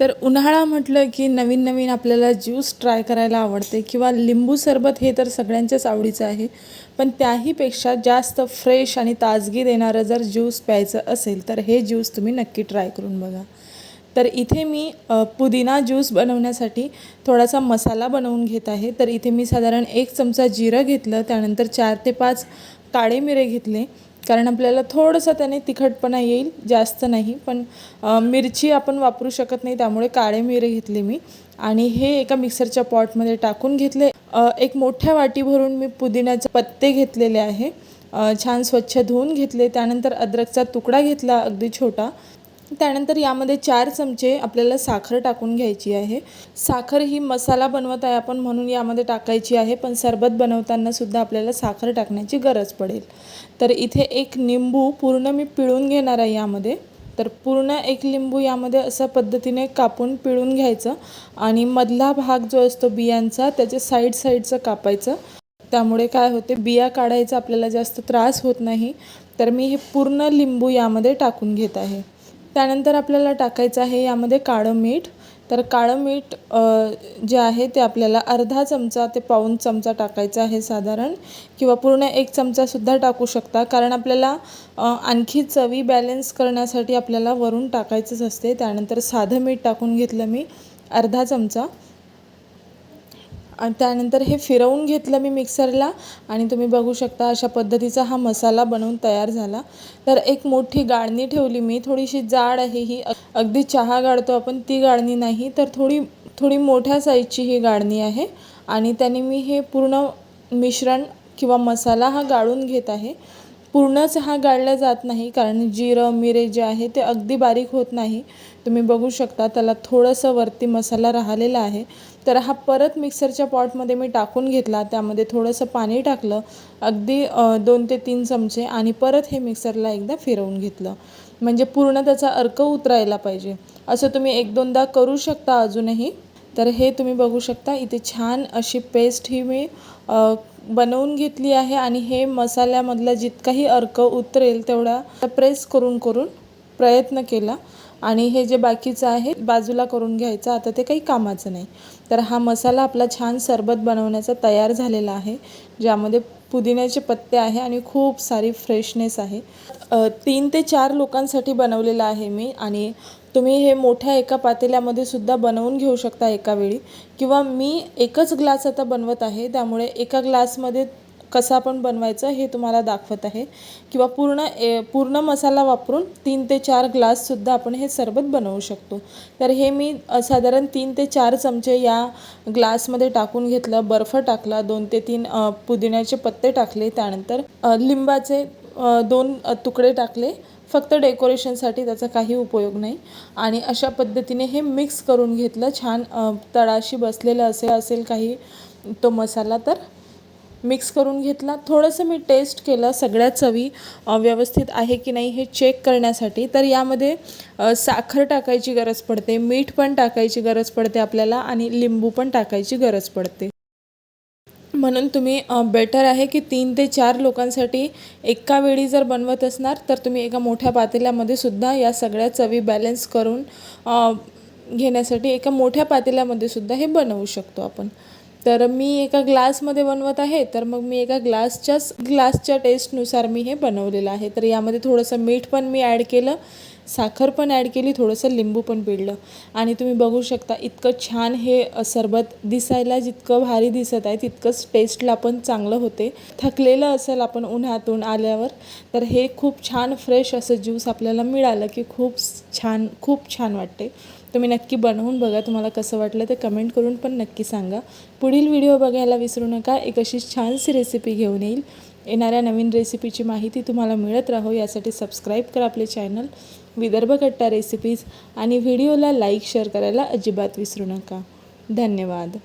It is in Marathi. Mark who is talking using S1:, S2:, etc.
S1: तर उन्हाळा म्हटलं की नवीन नवीन आपल्याला ज्यूस ट्राय करायला आवडते किंवा लिंबू सरबत हे तर सगळ्यांच्याच आवडीचं आहे. पण त्याहीपेक्षा जास्त फ्रेश आणि ताजगी देणारं जर ज्यूस प्यायचं असेल तर हे ज्यूस तुम्ही नक्की ट्राय करून बघा. तर इथे मी पुदिना ज्यूस बनवण्यासाठी थोडासा मसाला बनवून घेत आहे. तर इथे मी साधारण एक चमचा जिरं घेतलं त्यानंतर चार ते पाच काळे मिरे घेतले. कारण आपल्याला थोडंसं त्याने तिखटपणा येईल जास्त नाही. पण मिरची आपण वापरू शकत नाही त्यामुळे काळे मिरे घेतले मी. आणि हे एका मिक्सरच्या पॉटमध्ये टाकून घेतले. एक मोठ्या वाटी भरून मी पुदिन्याचे पत्ते घेतलेले आहे. छान स्वच्छ धुवून घेतले. त्यानंतर अद्रकचा तुकडा घेतला अगदी छोटा. त्यानंतर यामध्ये चार चमचे आपल्याला साखर टाकून घ्यायची आहे. साखर ही मसाला बनवत आहे आपण म्हणून यामध्ये टाकायची आहे पण सरबत बनवताना सुद्धा आपल्याला साखर टाकण्याची गरज पडेल. तर इथे एक निंबू पूर्ण मी पिळून घेणार आहे यामध्ये. तर पूर्ण एक लिंबू यामध्ये अशा पद्धतीने कापून पिळून घ्यायचं आणि मधला भाग जो असतो बियांचा त्याचे साईड साईडचं कापायचं. त्यामुळे काय होते बिया काढायचा आपल्याला जास्त त्रास होत नाही. तर मी हे पूर्ण लिंबू यामध्ये टाकून घेत आहे. त्यानंतर आपल्याला टाकायचं आहे यामध्ये काळं मीठ. तर काळं मीठ जे आहे ते आपल्याला अर्धा चमचा ते पाऊण चमचा टाकायचा आहे साधारण. किंवा पूर्ण एक चमचासुद्धा टाकू शकता. कारण आपल्याला आणखी चवी बॅलन्स करण्यासाठी आपल्याला वरून टाकायचंच असते. त्यानंतर साधं मीठ टाकून घेतलं मी अर्धा चमचा. आणि त्यानंतर हे फिरवून घेतलं मी मिक्सरला आणि तुम्ही बघू शकता अशा पद्धतीचा हा मसाला बनवून तयार झाला. तर एक मोठी गाळणी ठेवली मी. थोडीशी जाड आहे ही. अगदी चहा गाळतो आपण ती गाळणी नाही तर थोडी थोडी मोठ्या साईजची ही गाळणी आहे. आणि त्याने मी हे पूर्ण मिश्रण किंवा मसाला हा गाळून घेत आहे. पूर्णच हा गाळला जात नाही कारण जिरं मिरे जे आहे ते अगदी बारीक होत नाही. तुम्ही बघू शकता त्याला थोडंसं वरती मसाला राहिलेला आहे. तर हा परत मिक्सरच्या पॉटमध्ये मी टाकून घेतला त्यामध्ये थोडंसं पाणी टाकलं अगदी दोन ते तीन चमचे आणि परत हे मिक्सरला एकदा फिरवून घेतलं. म्हणजे पूर्ण त्याचा अर्क उतरायला पाहिजे. असं तुम्ही एक दोनदा करू शकता अजूनही. तर हे तुम्ही बघू शकता इथे छान अशी पेस्ट ही मी बनवून घेतली आहे आणि हे मसाल्यामधला जितकाही अर्क उतरेल तेवढा प्रेस करून करून प्रयत्न केला आणि हे जे बाकीचं आहे बाजूला करून घ्यायचं आता ते काही कामाचं नाही. तर हा मसाला आपला छान सरबत बनवण्याचा तयार झालेला आहे ज्यामध्ये पुदिन्याचे पत्ते आहे आणि खूप सारी फ्रेशनेस आहे. तीन ते चार लोकांसाठी बनवलेलं आहे मी आणि तुम्ही हे मोठ्या एका पातेल्यामध्ये सुद्धा बनवून घेऊ शकता एका वेळी. किंवा मी एकच ग्लास आता बनवत आहे त्यामुळे एका ग्लासमध्ये कसा आपण बनवायचं हे तुम्हाला दाखवत आहे. किंवा पूर्ण ए पूर्ण मसाला वापरून तीन ते चार ग्लाससुद्धा आपण हे सरबत बनवू शकतो. तर हे मी साधारण तीन ते चार चमचे या ग्लासमध्ये टाकून घेतलं बर्फ टाकला दोन ते तीन पुदिन्याचे पत्ते टाकले त्यानंतर लिंबाचे दोन तुकडे टाकले. फक्त डेकोरेशनसाठी त्याचा काही उपयोग नाही. आणि अशा पद्धतीने हे मिक्स करून घेतलं. छान तळाशी बसलेलं असेल असेल काही तो मसाला तर. मिक्स करून घेतला. थोडंसं मी टेस्ट केलं सगळ्या चवी व्यवस्थित आहे की नाही हे चेक करण्यासाठी. तर यामध्ये साखर टाकायची गरज पडते मीठ पण टाकायची गरज पडते आपल्याला आणि लिंबू पण टाकायची गरज पडते. म्हणून तुम्ही बेटर आहे की तीन ते चार लोकांसाठी एका वेळी जर बनवत असणार तर तुम्ही एका मोठ्या पातेल्यामध्ये सुद्धा या सगळ्या चवी बॅलन्स करून घेण्यासाठी एका मोठ्या पातेल्यामध्ये सुद्धा हे बनवू शकतो आपण. तर मी एका ग्लासमध्ये बनवत आहे तर मग मी एका ग्लासच्याच ग्लासच्या टेस्टनुसार मी हे बनवलेलं आहे. तर यामध्ये थोडंसं मीठ पण मी ॲड केलं. साखर पण ॲड केली थोडंसं लिंबू पण पिळलं. आणि तुम्ही बघू शकता इतकं छान हे सरबत दिसायला जितकं भारी दिसत आहे तितकंच टेस्टला पण चांगलं होते. थकलेलं असेल आपण उन्हातून आल्यावर तर हे खूप छान फ्रेश असं ज्यूस आपल्याला मिळालं की खूप छान खूप छान वाटते. तुम्ही नक्की बनवून बघा तुम्हाला कसं वाटलं ते कमेंट करून पण नक्की सांगा. पुढील व्हिडिओ बघायला विसरू नका एक अशी छानशी रेसिपी घेऊन येईल. येणाऱ्या नवीन रेसिपीची माहिती तुम्हाला मिळत राहो यासाठी सबस्क्राईब करा आपले चॅनल विदर्भ कट्टा रेसिपीज आणि व्हिडिओला लाईक शेअर करायला अजिबात विसरू नका. धन्यवाद.